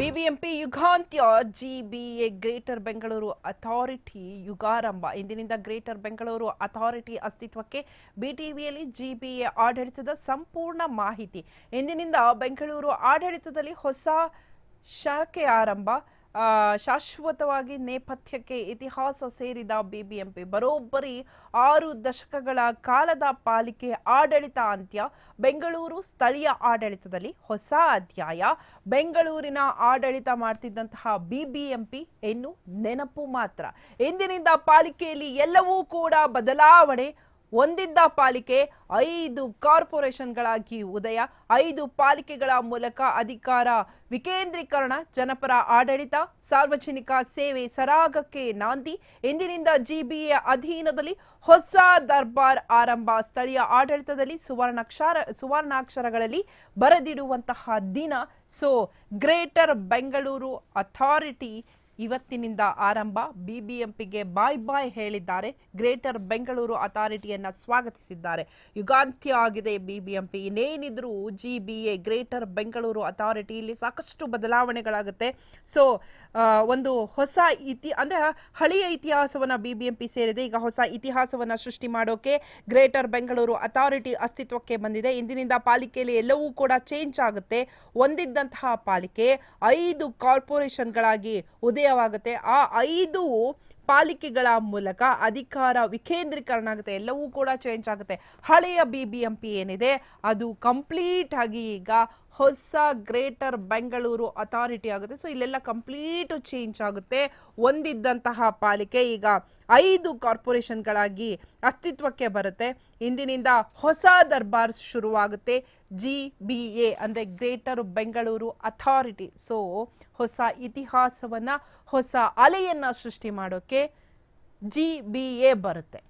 BBMP ಯುಗಾಂತ್ಯ, GBA, greater Bengaluru authority ಯುಗಾರಂಭ. ಇಂದಿನಿಂದ ಗ್ರೇಟರ್ ಬೆಂಗಳೂರು ಅಥಾರಿಟಿ ಅಸ್ತಿತ್ವಕ್ಕೆ ಬಿಟಿವಿಯಲ್ಲಿ ಜಿಬಿಎ ಆಡಳಿತದ ಸಂಪೂರ್ಣ ಮಾಹಿತಿ. ಇಂದಿನಿಂದ ಬೆಂಗಳೂರು ಆಡಳಿತದಲ್ಲಿ ಹೊಸ ಶಾಖೆ ಆರಂಭ. ಶಾಶ್ವತವಾಗಿ ನೇಪಥ್ಯಕ್ಕೆ ಇತಿಹಾಸ ಸೇರಿದ ಬಿಬಿಎಂಪಿ ಬರೋಬ್ಬರಿ ಆರು ದಶಕಗಳ ಕಾಲದ ಪಾಲಿಕೆ ಆಡಳಿತ ಅಂತ್ಯ. ಬೆಂಗಳೂರು ಸ್ಥಳೀಯ ಆಡಳಿತದಲ್ಲಿ ಹೊಸ ಅಧ್ಯಾಯ. ಬೆಂಗಳೂರಿನ ಆಡಳಿತ ಮಾಡ್ತಿದ್ದಂತಹ ಬಿಬಿಎಂಪಿ ಇನ್ನು ನೆನಪು ಮಾತ್ರ. ಇಂದಿನಿಂದ ಪಾಲಿಕೆಯಲ್ಲಿ ಎಲ್ಲವೂ ಕೂಡ ಬದಲಾವಣೆ ಒಂದಿದ್ದ ಪಾಲಿಕೆ ಐದು ಕಾರ್ಪೊರೇಷನ್ಗಳಾಗಿ ಉದಯ, ಐದು ಪಾಲಿಕೆಗಳ ಮೂಲಕ ಅಧಿಕಾರ, ವಿಕೇಂದ್ರೀಕರಣ, ಜನಪರ ಆಡಳಿತ, ಸಾರ್ವಜನಿಕ ಸೇವೆ ಸರಾಗಕ್ಕೆ ನಾಂದಿ, ಇಂದಿನಿಂದ ಜಿಬಿಎ ಅಧೀನದಲ್ಲಿ ಹೊಸ ದರ್ಬಾರ್ ಆರಂಭ, ಸ್ಥಳೀಯ ಆಡಳಿತದಲ್ಲಿ ಸುವರ್ಣಾಕ್ಷರ, ಸುವರ್ಣಾಕ್ಷರಗಳಲ್ಲಿ ಬರೆದಿಡುವಂತಹ ದಿನ. ಸೊ ಗ್ರೇಟರ್ ಬೆಂಗಳೂರು ಅಥಾರಿಟಿ ಇವತ್ತಿನಿಂದ ಆರಂಭ ಬಿಬಿಎಂಪಿಗೆ ಬಾಯ್ ಬಾಯ್ ಹೇಳಿದ್ದಾರೆ. ಗ್ರೇಟರ್ ಬೆಂಗಳೂರು ಅಥಾರಿಟಿಯನ್ನ ಸ್ವಾಗತಿಸಿದ್ದಾರೆ. ಯುಗಾಂತ್ಯ ಆಗಿದೆ BBMP. ಇನ್ನೇನಿದ್ರು G B A greater Bengaluru ಅಥಾರಿಟಿಯಲ್ಲಿ ಸಾಕಷ್ಟು ಬದಲಾವಣೆಗಳಾಗುತ್ತೆ. ಸೊ ಒಂದು ಹೊಸ ಇತಿ, ಅಂದ್ರೆ ಹಳೆಯ ಇತಿಹಾಸವನ್ನ ಬಿಬಿಎಂಪಿ ಸೇರಿದೆ. ಈಗ ಹೊಸ ಇತಿಹಾಸವನ್ನ ಸೃಷ್ಟಿ ಮಾಡೋಕೆ ಗ್ರೇಟರ್ ಬೆಂಗಳೂರು ಅಥಾರಿಟಿ ಅಸ್ತಿತ್ವಕ್ಕೆ ಬಂದಿದೆ. ಇಂದಿನಿಂದ ಪಾಲಿಕೆಯಲ್ಲಿ ಎಲ್ಲವೂ ಕೂಡ ಚೇಂಜ್ ಆಗುತ್ತೆ. ಹೊಂದಿದ್ದಂತಹ ಪಾಲಿಕೆ ಐದು ಕಾರ್ಪೊರೇಷನ್ಗಳಾಗಿ ಉದಯವಾಗುತ್ತೆ ಆ ಐದು ಪಾಲಿಕೆಗಳ ಮೂಲಕ ಅಧಿಕಾರ ವಿಕೇಂದ್ರೀಕರಣ ಆಗುತ್ತೆ ಎಲ್ಲವೂ ಕೂಡ ಚೇಂಜ್ ಆಗುತ್ತೆ. ಹಳೆಯ ಬಿ ಬಿ ಎಂ ಏನಿದೆ, ಅದು ಕಂಪ್ಲೀಟ್ ಆಗಿ ಈಗ ಹೊಸ ಗ್ರೇಟರ್ ಬೆಂಗಳೂರು ಅಥಾರಿಟಿ ಆಗುತ್ತೆ. ಸೊ ಇಲ್ಲೆಲ್ಲ ಕಂಪ್ಲೀಟ್ ಚೇಂಜ್ ಆಗುತ್ತೆ. ಒಂದಿದ್ದಂತಹ ಪಾಲಿಕೆ ಈಗ ಐದು ಕಾರ್ಪೊರೇಷನ್ಗಳಾಗಿ ಅಸ್ತಿತ್ವಕ್ಕೆ ಬರುತ್ತೆ. ಇಂದಿನಿಂದ ಹೊಸ ದರ್ಬಾರ್ ಶುರುವಾಗುತ್ತೆ. ಜಿ ಬಿ ಎ ಅಂದರೆ ಗ್ರೇಟರ್ ಬೆಂಗಳೂರು ಅಥಾರಿಟಿ ಸೊ ಹೊಸ ಇತಿಹಾಸವನ್ನು, ಹೊಸ ಅಲೆಯನ್ನು ಸೃಷ್ಟಿ ಮಾಡೋಕ್ಕೆ ಜಿ ಬಿ ಎ ಬರುತ್ತೆ.